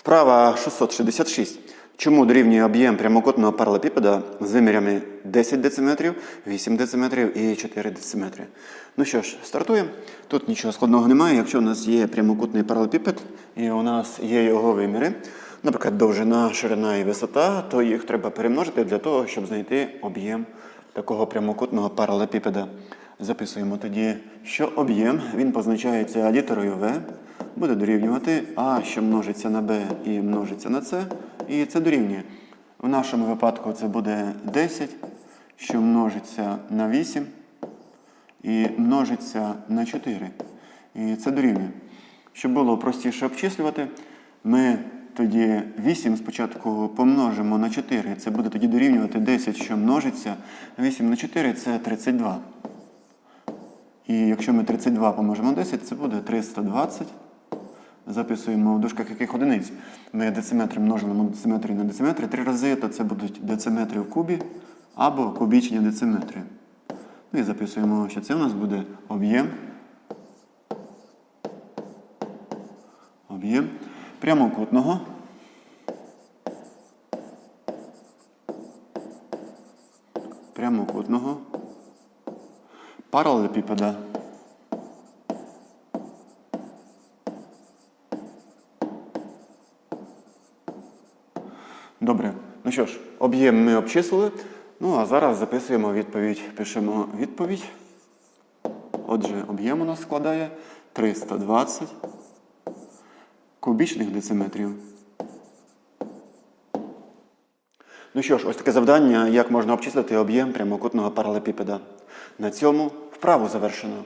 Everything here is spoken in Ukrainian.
Вправа 666. Чому дорівнює об'єм прямокутного паралепіпеда з вимірями 10 дециметрів, 8 дециметрів і 4 дециметри? Ну що ж, стартуємо. Тут нічого складного немає. Якщо у нас є прямокутний паралепіпед і у нас є його виміри, наприклад, довжина, ширина і висота, то їх треба перемножити для того, щоб знайти об'єм такого прямокутного паралепіпеда. Записуємо тоді, що об'єм він позначається літерою В, буде дорівнювати А, що множиться на Б і множиться на С, і це дорівнює. В нашому випадку це буде 10, що множиться на 8 і множиться на 4. І це дорівнює. Щоб було простіше обчислювати, ми тоді 8 спочатку помножимо на 4. Це буде тоді дорівнювати 10, що множиться. 8 на 4 це 32. І якщо ми 32 помножимо на 10, це буде 320. Записуємо в дужках яких одиниць. Ми дециметри множимо на дециметри на дециметри три рази, то це будуть дециметри в кубі або кубічні дециметри. Ну і записуємо, що це у нас буде об'єм. Об'єм прямокутного. Прямокутного паралелепіпеда. Добре. Ну що ж, об'єм ми обчислили. Ну а зараз записуємо відповідь. Пишемо відповідь. Отже, об'єм у нас складає 320 кубічних дециметрів. Ну що ж, ось таке завдання, як можна обчислити об'єм прямокутного паралепіпеда. На цьому вправу завершено.